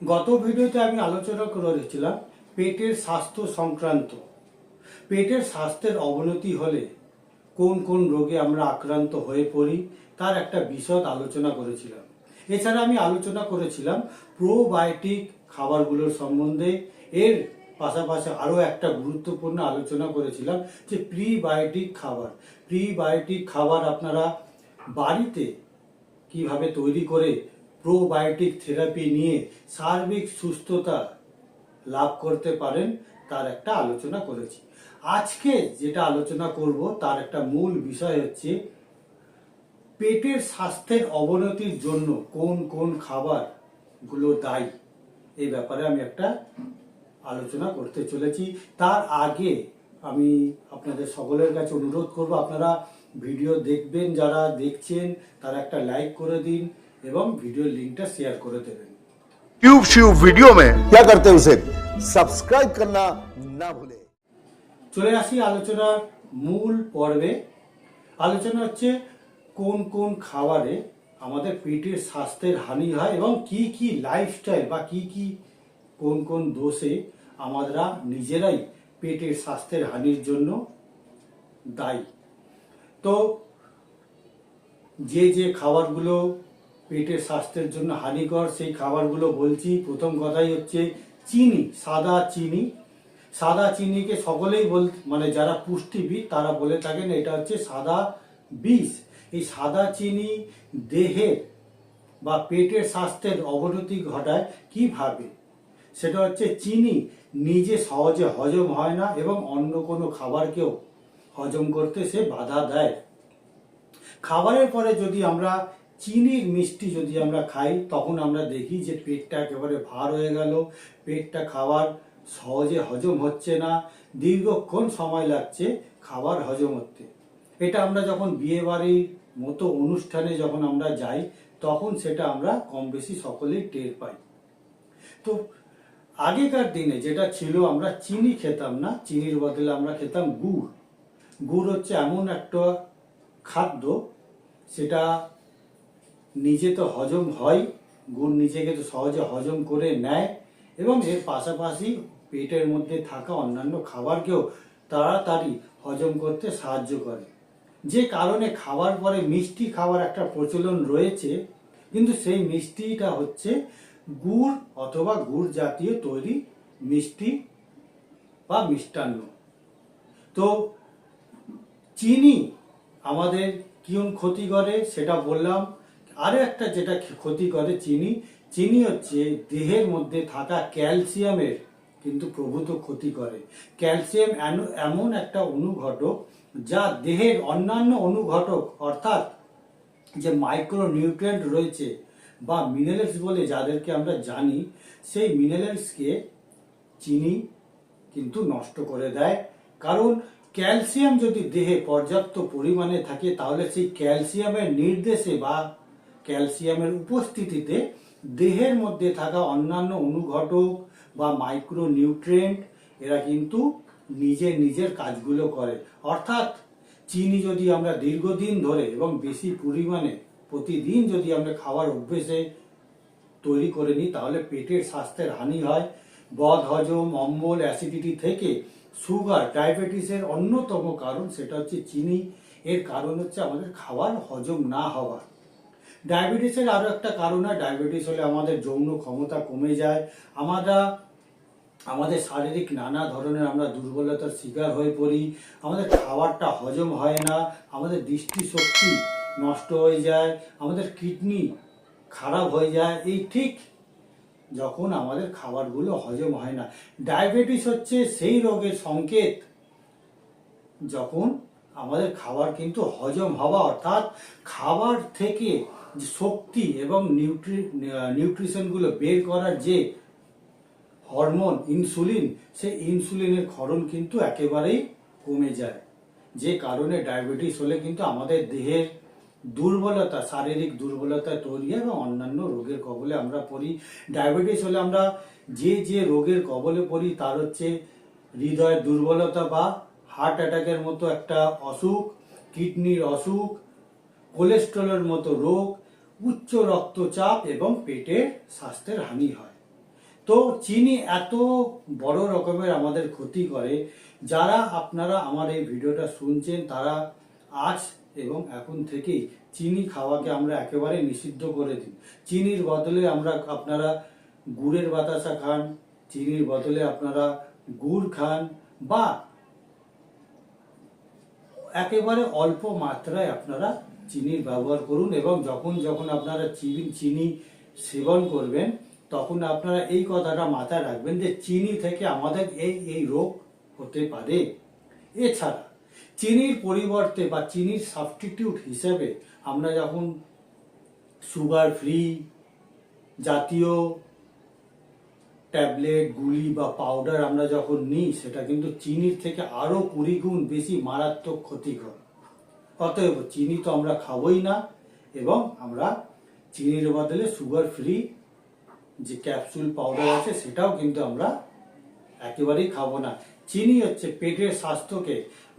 গত ভিডিওতে আমি আলোচনা করেছিলাম পেটের স্বাস্থ্য সংক্রান্ত। পেটের স্বাস্থ্যের অবনতি হলে কোন কোন রোগে আমরা আক্রান্ত হয়ে পড়ি, তার একটা বিশদ আলোচনা করেছিলাম। এছাড়া আমি আলোচনা করেছিলাম প্রোবায়োটিক খাবারগুলোর সম্বন্ধে। এর পাশাপাশি আরও একটা গুরুত্বপূর্ণ আলোচনা করেছিলাম যে প্রিবায়োটিক খাবার। প্রিবায়োটিক খাবার আপনারা বাড়িতে কীভাবে তৈরি করে প্রোবায়োটিক থেরাপি নিয়ে সার্বিক সুস্থতা লাভ করতে পারেন, তার একটা আলোচনা করেছি। আজকে যেটা আলোচনা করব, তার একটা মূল বিষয় হচ্ছে পেটের স্বাস্থ্যের অবনতির জন্য কোন কোন খাবারগুলো দায়ী। এই ব্যাপারে আমি একটা আলোচনা করতে চলেছি। তার আগে আমি আপনাদের সকলের কাছে অনুরোধ করব, আপনারা ভিডিও দেখবেন, যারা দেখছেন, তারা একটা লাইক করে দিন। এবং ভিডিওর লিঙ্কটা শেয়ার করে দেবেন ट्यूब श्यूब वीडियो में क्या करते हैं उसे सब्सक्राइब करना ना भूलें চলে আসি আলোচনার মূল পর্বে আলোচনা হচ্ছে কোন কোন খাবারে আমাদের পেটের স্বাস্থ্যের হানি হয় এবং কি কি লাইফস্টাইল বা কি কি কোন কোন দোষে আমরা নিজেরাই পেটের স্বাস্থ্যের হানির জন্য দায়ী তো যে যে খাবারগুলো পেটের স্বাস্থ্যের জন্য হানিকর, সেই খাবারগুলো বলছি। প্রথম কথাই হচ্ছে চিনি, সাদা চিনি। সাদা চিনিকে সকলেই বল মানে যারা পুষ্টিবিদ, তারা বলে থাকেন এটা হচ্ছে সাদা বিষ। এই সাদা চিনি দেহের বা পেটের স্বাস্থ্যের অবনতি ঘটায় কীভাবে? সেটা হচ্ছে চিনি নিজে সহজে হজম হয় না এবং অন্য কোনো খাবারকেও হজম করতে সে বাধা দেয়। খাবারের পরে যদি আমরা চিনির মিষ্টি যদি আমরা খাই, তখন আমরা দেখি যে পেটটা একেবারে ভার হয়ে গেল। পেটটা খাবার সহজে হজম হচ্ছে না। দীর্ঘক্ষণ সময় লাগছে খাবার হজম হতে। এটা আমরা যখন বিয়ে বাড়ির মতো অনুষ্ঠানে যখন আমরা যাই, তখন সেটা আমরা কম বেশি সকলেই টের পাই। তো আগেকার দিনে যেটা ছিল, আমরা চিনি খেতাম না। চিনির বদলে আমরা খেতাম গুড়। গুড় হচ্ছে এমন একটা খাদ্য, সেটা নিজে তো হজম হয় গুড় নিজেকে তো সহজে হজম করে নেয় এবং এর পাশাপাশি পেটের মধ্যে থাকা অন্যান্য খাবারকেও তাড়াতাড়ি হজম করতে সাহায্য করে। যে কারণে খাবার পরে মিষ্টি খাওয়ার একটা প্রচলন রয়েছে, কিন্তু সেই মিষ্টিটা হচ্ছে গুড় অথবা গুড় জাতীয় তৈরি মিষ্টি বা মিষ্টান্ন। তো চিনি আমাদের কিয়ন ক্ষতি করে সেটা বললাম আরও একটা যেটা ক্ষতি করে চিনি চিনি হচ্ছে দেহের মধ্যে থাকা ক্যালসিয়ামের কিন্তু প্রভূত ক্ষতি করে। ক্যালসিয়াম এমন একটা অনুঘটক যা দেহের অন্যান্য অনুঘটক, অর্থাৎ যে মাইক্রো নিউট্রিয়েন্ট রয়েছে বা মিনারেলস বলে যাদেরকে আমরা জানি, সেই মিনারেলসকে চিনি কিন্তু নষ্ট করে দেয়। কারণ ক্যালসিয়াম যদি দেহে পর্যাপ্ত পরিমাণে থাকে, তাহলে সেই ক্যালসিয়ামের নির্দেশে বা ক্যালসিয়ামের উপস্থিতিতে দেহের মধ্যে থাকা অন্যান্য অনুঘটক বা মাইক্রো নিউট্রিয়েন্ট এরা কিন্তু নিজের নিজের কাজগুলো করে। অর্থাৎ চিনি যদি আমরা দীর্ঘদিন ধরে এবং বেশি পরিমাণে প্রতিদিন যদি আমরা খাওয়ার অভ্যেসে তৈরি করে নিই, তাহলে পেটের স্বাস্থ্যের হানি হয়। বদ, হজম, অম্বল, অ্যাসিডিটি থেকে সুগার, ডায়াবেটিসের অন্যতম কারণ সেটা হচ্ছে চিনি। এর কারণ হচ্ছে আমাদের খাবার হজম না হওয়া। ডায়াবেটিসের আরও একটা কারণ হয় ডায়াবেটিস হলে আমাদের যৌন ক্ষমতা কমে যায়। আমরা আমাদের শারীরিক নানা ধরনের আমরা দুর্বলতার শিকার হয়ে পড়ি। আমাদের খাবারটা হজম হয় না, আমাদের দৃষ্টিশক্তি নষ্ট হয়ে যায়, আমাদের কিডনি খারাপ হয়ে যায়। এই ঠিক যখন আমাদের খাবারগুলো হজম হয় না। ডায়াবেটিস হচ্ছে সেই রোগের সংকেত যখন আমাদের খাবার কিন্তু হজম হওয়া অর্থাৎ খাবার থেকে শক্তি এবং নিউট্রি নিউট্রিশনগুলো বের করার যে হরমোন, ইনসুলিন, সেই ইনসুলিনের ক্ষরণ কিন্তু একেবারেই কমে যায়। যে কারণে ডায়াবেটিস হলে কিন্তু আমাদের দেহের দুর্বলতা, শারীরিক দুর্বলতা তৈরি হয় এবং অন্যান্য রোগের কবলে আমরা পড়ি। ডায়াবেটিস হলে আমরা যে যে রোগের কবলে পড়ি, তার হচ্ছে হৃদয়ের দুর্বলতা বা হার্ট অ্যাটাকের মতো একটা অসুখ, কিডনির অসুখ, কোলেস্ট্রলের মতো রোগ উচ্চ রক্তচাপ এবং পেটের স্বাস্থ্যের হানি হয়। তো চিনি এত বড় রকমের আমাদের ক্ষতি করে, যারা আপনারা আমার এই ভিডিওটা শুনছেন, তারা আজ এবং এখন থেকেই চিনি খাওয়াকে আমরা একেবারে নিষিদ্ধ করে দিই। চিনির বদলে আমরা আপনারা গুড়ের বাতাসা খান, চিনির বদলে আপনারা গুড় খান বা একেবারে অল্প মাত্রায় আপনারা চিনির ব্যবহার করুন এবং যখন যখন আপনারা চিনি চিনি সেবন করবেন, তখন আপনারা এই কথাটা মাথায় রাখবেন যে চিনি থেকে আমাদের এই এই রোগ হতে পারে। এছাড়া চিনির পরিবর্তে বা চিনির সাবস্টিটিউট হিসেবে আমরা যখন সুগার ফ্রি জাতীয় ট্যাবলেট গুলি বা পাউডার আমরা যখন নিই, সেটা কিন্তু চিনির থেকে আরও কুড়ি গুণ বেশি মারাত্মক ক্ষতিকর। অতএব চিনি তো আমরা খাবোই না, এবং আমরা চিনির বদলে সুগার ফ্রি যে ক্যাপসুল পাউডার আছে, সেটাও কিন্তু আমরা একেবারেই খাব না। চিনি হচ্ছে পেটের স্বাস্থ্যকে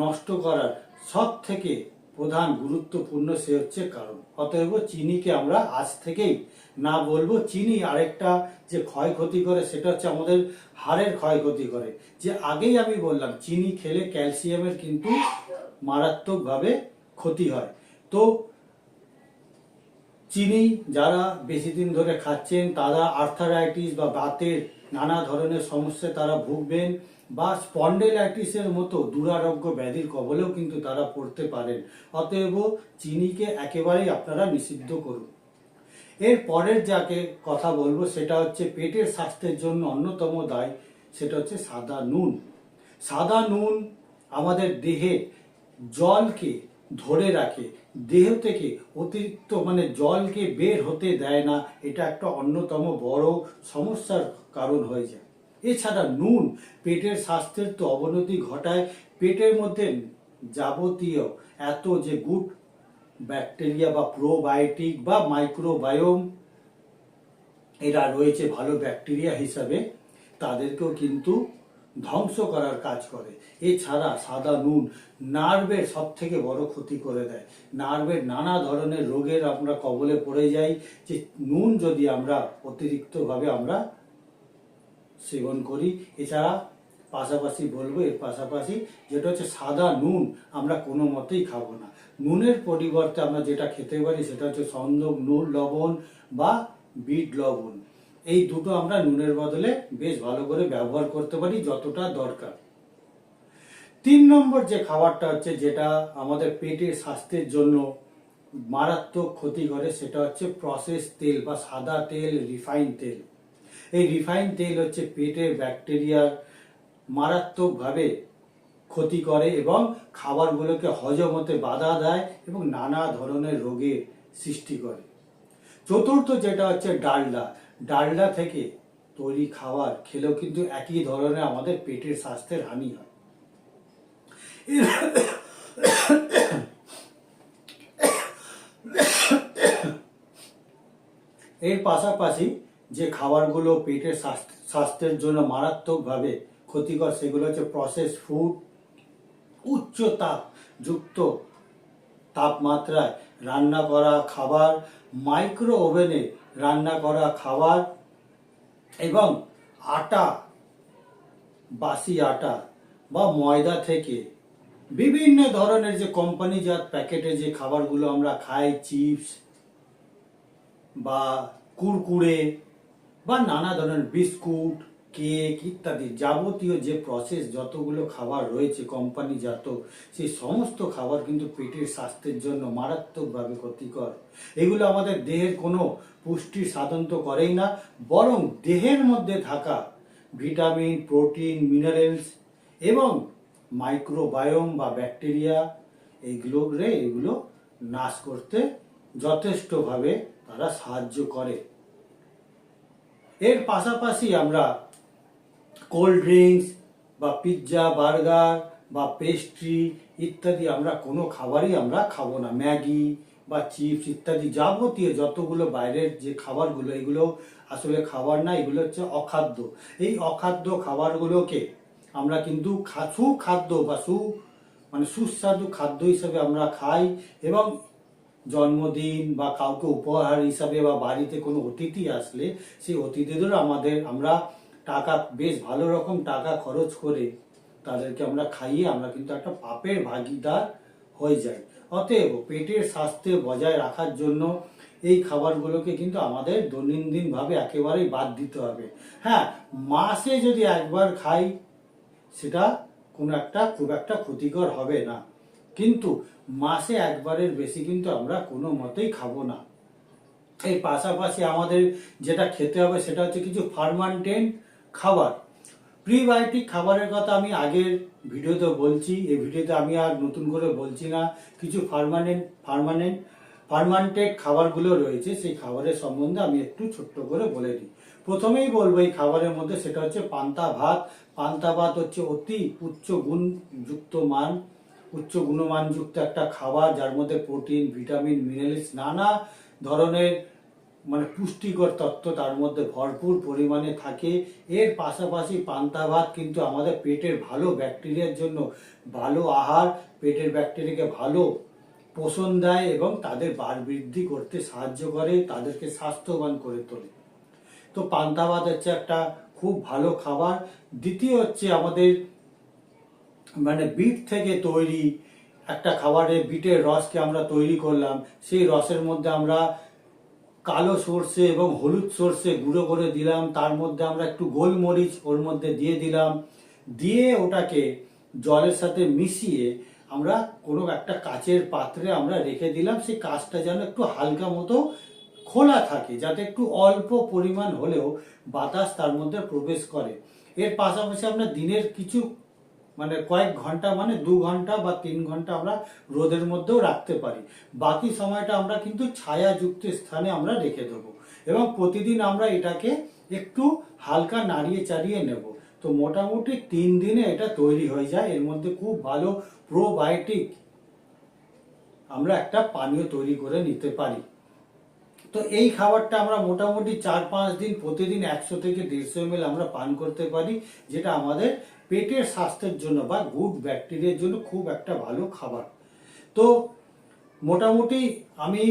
নষ্ট করার সব থেকে প্রধান গুরুত্বপূর্ণ, সে হচ্ছে কারণ। অতএব চিনিকে আমরা আজ থেকেই না বলব। চিনি আরেকটা যে ক্ষয়ক্ষতি করে, সেটা হচ্ছে আমাদের হাড়ের ক্ষয়ক্ষতি করে। যে আগেই আমি বললাম, চিনি খেলে ক্যালসিয়ামের কিন্তু মারাত্মকভাবে ক্ষতি হয়। তো চিনি যারা বেশি দিন ধরে খাচ্ছেন, তারা আর্থারাইটিস বা বাতের নানা ধরনের সমস্যায় তারা ভুগবেন বা স্পন্ডেলাইটিসের মতো দুরারোগ্য ব্যাধির কবলেও কিন্তু তারা পড়তে পারেন। অতএব চিনিকে একেবারেই আপনারা নিষিদ্ধ করুন। এর পরের যাকে কথা বলব, সেটা হচ্ছে পেটের স্বাস্থ্যের জন্য অন্যতম দায়, সেটা হচ্ছে সাদা নুন। সাদা নুন আমাদের দেহে জলকে ধরে রাখে। দেহ থেকে অতিরিক্ত মানে জলকে বের হতে দেয় না। এটা একটা অন্যতম বড় সমস্যার কারণ হয়ে যায়। এছাড়া নুন পেটের স্বাস্থ্যের তো অবনতি ঘটায়। পেটের মধ্যে যাবতীয় এত যে গুড ব্যাকটেরিয়া বা প্রোবায়োটিক বা মাইক্রোবায়োম এরা রয়েছে ভালো ব্যাকটেরিয়া হিসাবে। তাদেরকেও কিন্তু ধ্বংস করার কাজ করে। এছাড়া সাদা নুন নার্ভের সব থেকে বড় ক্ষতি করে দেয়। নার্ভের নানা ধরনের রোগের আমরা কবলে পড়ে যাই যে নুন যদি আমরা অতিরিক্তভাবে আমরা সেবন করি। এছাড়া পাশাপাশি বলব, এর পাশাপাশি যেটা হচ্ছে সাদা নুন আমরা কোনো মতেই খাব না। নুনের পরিবর্তে আমরা যেটা খেতে পারি সেটা হচ্ছে সন্দক নুন, লবণ বা বিট লবণ। এই দুটো আমরা নুনের বদলে বেশ ভালো করে ব্যবহার করতে পারি যতটা দরকার। তিন নম্বর যে খাবারটা হচ্ছে যেটা আমাদের পেটের স্বাস্থ্যের জন্য মারাত্মক ক্ষতি করে, সেটা হচ্ছে প্রসেস তেল বা সাদা তেল রিফাইন তেল। এই রিফাইন তেল হচ্ছে পেটের ব্যাকটেরিয়ার মারাত্মকভাবে ক্ষতি করে এবং খাবারগুলোকে হজম হতে বাধা দেয় এবং নানা ধরনের রোগের সৃষ্টি করে। চতুর্থ যেটা হচ্ছে ডালডা। ডালডা থেকে তৈরি খাবার খেলেও কিন্তু একই ধরনের আমাদের পেটের স্বাস্থ্যের হানি হয়। এর পাশাপাশি যে খাবারগুলো পেটের স্বাস্থ্যের জন্য মারাত্মকভাবে ক্ষতিকর, সেগুলো হচ্ছে প্রসেস ফুড উচ্চ তাপ যুক্ত তাপমাত্রায় রান্না করা খাবার মাইক্রো ওভেনে রান্না করা খাবার এবং আটা, বাসি আটা বা ময়দা থেকে বিভিন্ন ধরনের যে কোম্পানিজাত প্যাকেটে যে খাবারগুলো আমরা খাই চিপস বা কুরকুরে বা নানা ধরনের বিস্কুট কেক ইত্যাদি যাবতীয় যে প্রসেস যতগুলো খাবার রয়েছে কোম্পানি কোম্পানিজাত সেই সমস্ত খাবার কিন্তু পেটের স্বাস্থ্যের জন্য মারাত্মকভাবে ক্ষতিকর। এগুলো আমাদের দেহের কোনো পুষ্টির সাধন তো করেই না, বরং দেহের মধ্যে থাকা ভিটামিন, প্রোটিন মিনারেলস এবং মাইক্রোবায়োম বা ব্যাকটেরিয়া এইগুলো রে এগুলো নাশ করতে যথেষ্টভাবে তারা সাহায্য করে। এর পাশাপাশি আমরা কোল্ড ড্রিঙ্কস বা পিৎজা বার্গার বা পেস্ট্রি ইত্যাদি আমরা কোনো খাবারই আমরা খাব না। ম্যাগি বা চিপস ইত্যাদি যাবতীয় যতগুলো বাইরের যে খাবারগুলো, এগুলো আসলে খাবার না, এগুলো হচ্ছে অখাদ্য। এই অখাদ্য খাবারগুলোকে আমরা কিন্তু সুখাদ্য বা সু মানে সুস্বাদু খাদ্য হিসেবে আমরা খাই এবং জন্মদিন বা কাউকে উপহার হিসাবে বা বাড়িতে কোনো অতিথি আসলে সেই অতিথিদেরও আমাদের, আমরা টাকা, বেশ ভালো রকম টাকা খরচ করে তাদেরকে আমরা খাইয়ে আমরা কিন্তু একটা পাপের ভাগিদার হয়ে যাই। অতএব পেটের স্বাস্থ্য বজায় রাখার জন্য এই খাবারগুলোকে কিন্তু আমাদের দৈনন্দিনভাবে একেবারেই বাদ দিতে হবে। হ্যাঁ মাসে যদি একবার খাই, সেটা কোনো একটা, খুব একটা ক্ষতিকর হবে না। কিন্তু মাসে একবারের বেশি কিন্তু আমরা কোনো মতেই খাব না। এই পাশাপাশি আমাদের যেটা খেতে হবে সেটা হচ্ছে কিছু ফার্মান্টেন্ট খাবার। প্রিবায়োটিক খাবারের কথা আমি আগের ভিডিওতে বলছি, এই ভিডিওতে আমি আর নতুন করে বলছি না, কিছু পার্মানেন্ট পার্মানেন্ট ফার্মান্টেড খাবারগুলো রয়েছে, সেই খাবারের সম্বন্ধে আমি একটু ছোট্ট করে বলে দিই। প্রথমেই বলব এই খাবারের মধ্যে সেটা হচ্ছে পান্তা ভাত। পান্তা ভাত হচ্ছে অতি উচ্চ গুণযুক্ত মান, উচ্চ গুণমানযুক্ত একটা খাবার, যার মধ্যে প্রোটিন ভিটামিন মিনারেলস নানা ধরনের মানে পুষ্টিকর তত্ত্ব তার মধ্যে ভরপুর পরিমাণে থাকে। এর পাশাপাশি পান্তা ভাত কিন্তু আমাদের পেটের ভালো ব্যাকটেরিয়ার জন্য ভালো আহার, পেটের ব্যাকটেরিয়াকে ভালো পোষণ দেয় এবং তাদের বার বৃদ্ধি করতে সাহায্য করে, তাদেরকে স্বাস্থ্যবান করে তোলে। তো পান্তা ভাত হচ্ছে একটা খুব ভালো খাবার। দ্বিতীয় হচ্ছে আমাদের মানে বিট থেকে তৈরি একটা খাবারে বিটের রসকে আমরা তৈরি করলাম। সেই রসের মধ্যে আমরা কালো সর্ষে এবং হলুদ সর্ষে গুঁড়ো করে দিলাম। তার মধ্যে আমরা একটু গোলমরিচ ওর মধ্যে দিয়ে দিলাম। দিয়ে ওটাকে জলের সাথে মিশিয়ে আমরা কোনো একটা কাচের পাত্রে আমরা রেখে দিলাম। সেই কাজটা যেন একটু হালকা মতো খোলা থাকে, যাতে একটু অল্প পরিমাণ হলেও বাতাস তার মধ্যে প্রবেশ করে। এর পাশাপাশি আমরা দিনের কিছু মানে কয়েক ঘণ্টা মানে দু ঘণ্টা বা তিন ঘণ্টা আমরা রোদের মধ্যেও রাখতে পারি। বাকি সময়টা আমরা কিন্তু ছায়াযুক্ত স্থানে আমরা রেখে দেবো এবং প্রতিদিন আমরা এটাকে একটু হালকা নাড়িয়ে চাড়িয়ে নেব। তো মোটামুটি তিন দিনে এটা তৈরি হয়ে যায়। এর মধ্যে খুব ভালো প্রোবায়োটিক আমরা একটা পানীয় তৈরি করে নিতে পারি। তো এই খাবারটা আমরা মোটামুটি চার পাঁচ দিন প্রতিদিন একশো থেকে দেড়শো এম আমরা পান করতে পারি, যেটা আমাদের পেটের স্বাস্থ্যের জন্য বা গুড ব্যাকটেরিয়ার জন্য খুব একটা ভালো খাবার। তো মোটামুটি আমি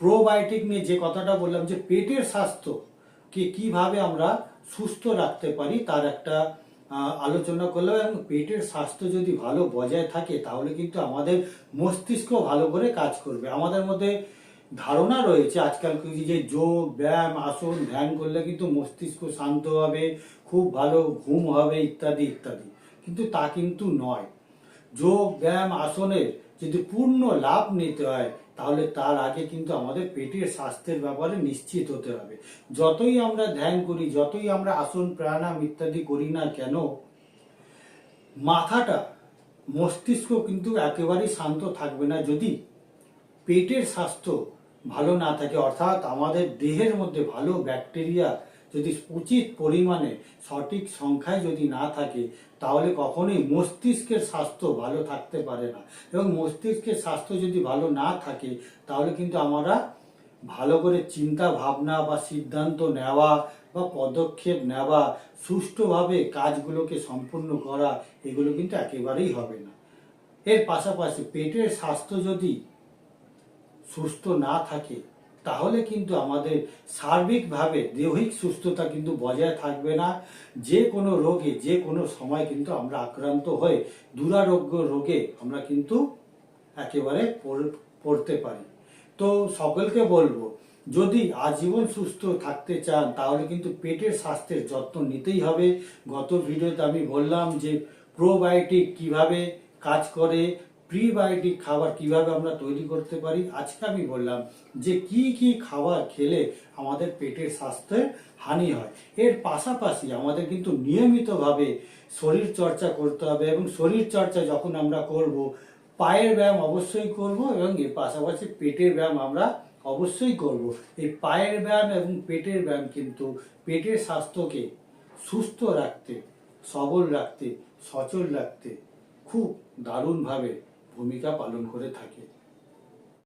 প্রোবায়োটিক নিয়ে যে কথাটা বললাম যে পেটের স্বাস্থ্যকে কীভাবে আমরা সুস্থ রাখতে পারি তার একটা আলোচনা করলাম এবং পেটের স্বাস্থ্য যদি ভালো বজায় থাকে তাহলে কিন্তু আমাদের মস্তিষ্ক ভালো করে কাজ করবে। আমাদের মধ্যে ধারণা রয়েছে আজকাল যে যোগ, ব্যায়াম, আসন, ধ্যান করলে কিন্তু মস্তিষ্ক শান্ত হবে, খুব ভালো ঘুম হবে, ইত্যাদি ইত্যাদি। কিন্তু তা কিন্তু নয়। যোগ, ব্যায়াম, আসনের যদি পূর্ণ লাভ নিতে হয়, তাহলে তার আগে কিন্তু আমাদের পেটের স্বাস্থ্যের ব্যাপারে নিশ্চিত হতে হবে। যতই আমরা ধ্যান করি, যতই আমরা আসন, প্রাণায়াম ইত্যাদি করি না কেন, মাথাটা, মস্তিষ্ক কিন্তু একেবারেই শান্ত থাকবে না। যদি পেটের স্বাস্থ্য ভালো না থাকে, অর্থাৎ আমাদের দেহের মধ্যে ভালো ব্যাকটেরিয়া যদি উচিত পরিমাণে সঠিক সংখ্যায় যদি না থাকে, তাহলে কখনোই মস্তিষ্কের স্বাস্থ্য ভালো থাকতে পারে না। এবং মস্তিষ্কের স্বাস্থ্য যদি ভালো না থাকে, তাহলে কিন্তু আমরা ভালো করে চিন্তা ভাবনা বা সিদ্ধান্ত নেওয়া বা পদক্ষেপ নেওয়া, সুষ্ঠুভাবে কাজগুলোকে সম্পূর্ণ করা, এগুলো কিন্তু একেবারেই হবে না। এর পাশাপাশি পেটের স্বাস্থ্য যদি সুস্থ না থাকে, তাহলে কিন্তু আমাদের সার্বিকভাবে দৈহিক সুস্থতা কিন্তু বজায় থাকবে না। যে কোনো রোগে, যে কোনো সময় কিন্তু আমরা আক্রান্ত হয়ে দুরারোগ্য রোগে আমরা কিন্তু একেবারে পড়- পড়তে পারি। তো সকলকে বলব, যদি আজীবন সুস্থ থাকতে চান, তাহলে কিন্তু পেটের স্বাস্থ্যের যত্ন নিতেই হবে। গত ভিডিওতে আমি বললাম যে, প্রোবায়োটিক কীভাবে কাজ করে প্রিবায়োটিক খাবার কীভাবে আমরা তৈরি করতে পারি? আজকে আমি বললাম যে কি কি খাবার খেলে আমাদের পেটের স্বাস্থ্যের হানি হয়। এর পাশাপাশি আমাদের কিন্তু নিয়মিতভাবে শরীর চর্চা করতে হবে এবং শরীর চর্চা যখন আমরা করব, পায়ের ব্যায়াম অবশ্যই করব এবং এর পাশাপাশি পেটের ব্যায়াম আমরা অবশ্যই করব। এই পায়ের ব্যায়াম এবং পেটের ব্যায়াম কিন্তু পেটের স্বাস্থ্যকে সুস্থ রাখতে, সবল রাখতে, সচল রাখতে খুব দারুণভাবে ভূমিকা পালন করে থাকে।